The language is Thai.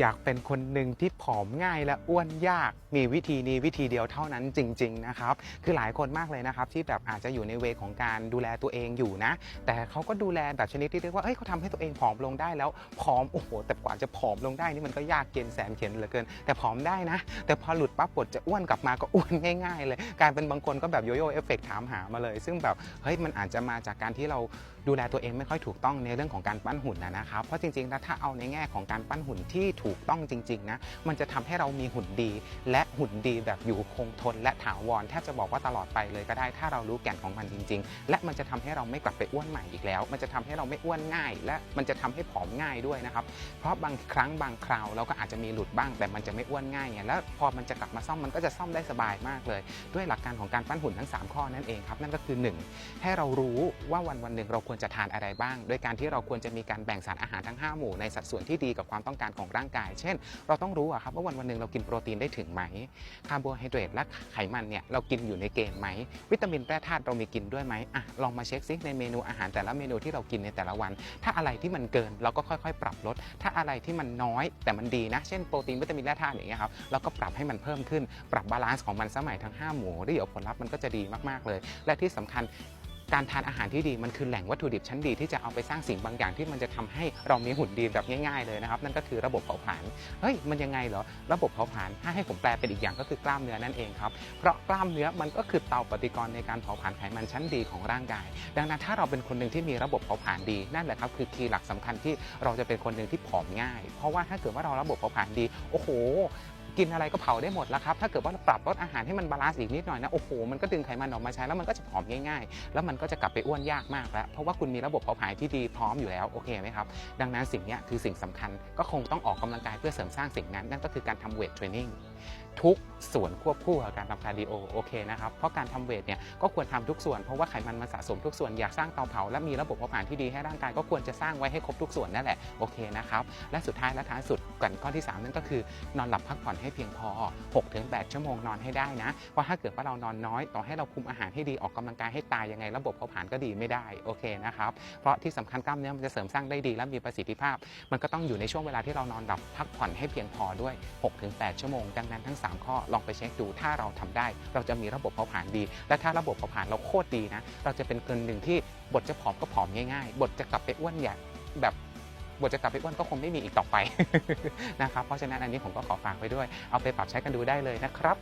อยากเป็นคนหนึ่งที่ผอมง่ายและอ้วนยาก มีวิธีนี้วิธีเดียวเท่านั้นจริง ๆ นะครับ คือหลายคนมากเลยนะครับ ที่แบบอาจจะอยู่ในเวของการดูแลตัวเองอยู่นะ แต่เขาก็ดูแลแบบชนิดที่เรียกว่าเอ้ยเขาทำให้ตัวเองผอมลงได้แล้วผอมโอ้โหแต่กว่าจะผอมลงได้นี่มันก็ยากเย็นแสนเข็ญเหลือเกิน แต่ผอมได้นะ แต่พอหลุดปั๊บบทจะอ้วนกลับมาก็อ้วนง่าย ๆ เลยกลายเป็นบางคนก็แบบโยโย่เอฟเฟกถามหามาเลย ซึ่งแบบเฮ้ยมันอาจจะมาจากการที่เราดูแลตัวเองไม่ค่อยถูกต้องในเรื่องของการปั้นหุ่นนะนะครับเพราะจริงๆแล้วถ้าเอาในแง่ของการปั้นหุ่นที่ถูกต้องจริงๆนะมันจะทำให้เรามีหุ่นดี และหุ่นดีแบบอยู่คงทน และถาวรแทบจะบอกว่าตลอดไปเลยก็ได้ถ้าเรารู้แก่นของมันจริง ๆ และมันจะทำให้เราไม่กลับไปอ้วนใหม่อีกแล้ว มันจะทำให้เราไม่อ้วนง่าย และมันจะทำให้ผอมง่ายด้วยนะครับเพราะบางครั้งบางคราวเราก็อาจจะมีหลุดบ้าง แต่มันจะไม่อ้วนง่ายไงแล้วพอมันจะกลับมาซ่อมมันก็จะซ่อมได้สบายมากเลย ด้วยหลักการของการปั้นหุ่นทั้ง 3 ข้อนั่นเองครับนั่นก็คือ 1 ให้เรารู้ว่าวันวันหนึ่งเราควรจะทานอะไรบ้างโดยการที่เราควรจะมีการแบ่งสารอาหารทั้ง 5 หมู่ในสัดส่วนที่ดีกับความต้องการของร่างกาย เช่น เราต้องรู้อะครับว่าวันวันหนึ่งเรากินโปรตีนได้ถึงไหมคาร์โบไฮเดรตและไขมันเนี่ยเรากินอยู่ในเกณฑ์ไหม วิตามินแร่ธาตุเรามีกินด้วยไหมอะลองมาเช็คซิในเมนูอาหารแต่ละเมนูที่เรากินในแต่ละวัน ถ้าอะไรที่มันเกินเราก็ค่อยๆ ปรับลด ถ้าอะไรที่มันน้อยแต่มันดีนะ เช่นโปรตีนวิตามินแร่ธาตุอย่างเงี้ยครับเราก็ปรับให้มันเพิ่มขึ้น ปรับบาลานซ์ของมันสมัยทั้ง 5 หมู่ได้เดี๋ยวผลลัพธ์มันก็จะดีมากๆเลย และที่สำคัญ การทานอาหารที่ดีมันคือแหล่งวัตถุดิบชั้นดีที่จะเอาไปสร้างสิ่งบางอย่างที่มันจะทำให้เรามีหุ่นดีแบบง่ายๆเลยนะครับ นั่นก็คือระบบเผาผลาญเฮ้ยมันยังไงเหรอระบบเผาผลาญถ้าให้ผมแปลเป็นอีกอย่างก็คือกล้ามเนื้อนั่นเองครับเพราะกล้ามเนื้อมันก็คือเตาปฏิกรณ์ในการเผาผลาญไขมันชั้นดีของร่างกาย ดังนั้นถ้าเราเป็นคนหนึ่งที่มีระบบเผาผลาญดีนั่นแหละครับคือคีย์หลักสำคัญที่เราจะเป็นคนหนึ่งที่ผอมง่าย เพราะว่าถ้าเกิดว่าเราระบบเผาผลาญดีโอ้โห กินอะไรก็เผาได้หมดแล้วครับ ถ้าเกิดว่าเราปรับลดอาหารให้มันบาลานซ์อีกนิดหน่อยนะ โอ้โห มันก็ดึงไขมันออกมาใช้แล้วมันก็จะผอมง่ายๆ แล้วมันก็จะกลับไปอ้วนยากมากแล้ว เพราะว่าคุณมีระบบเผาผลาญที่ดีพร้อมอยู่แล้ว โอเคไหมครับ ดังนั้นสิ่งนี้คือสิ่งสำคัญ ก็คงต้องออกกำลังกายเพื่อเสริมสร้างสิ่งนั้น นั่นก็คือการทำเวทเทรนนิ่ง ทุกส่วนควบคู่กับการทำคาร์ดิโอโอเคนะครับเพราะการทำเวทเนี่ยก็ควรทำทุกส่วนเพราะว่าไขมันมันสะสมทุกส่วนอยากสร้างเตาเผาและมีระบบเผาผลาญที่ดีให้ร่างกายก็ควรจะสร้างไว้ให้ครบทุกส่วนนั่นแหละโอเคนะครับและสุดท้ายและท้ายสุดกันข้อที่ 3 นั่นก็คือนอนหลับพักผ่อนให้เพียงพอ 6-8 ชั่วโมงนอนให้ได้นะเพราะถ้าเกิดว่าเรานอนน้อยต่อให้เราคุมอาหารให้ดีออกกำลังกายให้ตายยังไงระบบเผาผลาญก็ดีไม่ได้โอเคนะครับเพราะที่สำคัญกล้ามเนื้อมันจะเสริมสร้างได้ดีและมีประสิทธิภาพ มันก็ต้องอยู่ในช่วงเวลาที่เรานอนหลับพักผ่อนให้เพียงพอด้วย 6-8 ชั่วโมงดังนั้นทั้ง 3 ข้อลองไปเช็คดู ถ้าเราทำได้ เราจะมีระบบเผาผลาญดี และถ้าระบบเผาผลาญเราโคตรดีนะ เราจะเป็นคนหนึ่งที่บทจะผอมก็ผอมง่ายๆ บทจะกลับไปอ้วนอย่างแบบบทจะกลับไปอ้วนก็คงไม่มีอีกต่อไปนะครับ เพราะฉะนั้นอันนี้ผมก็ขอฝากไว้ด้วย เอาไปปรับใช้กันดูได้เลยนะครับ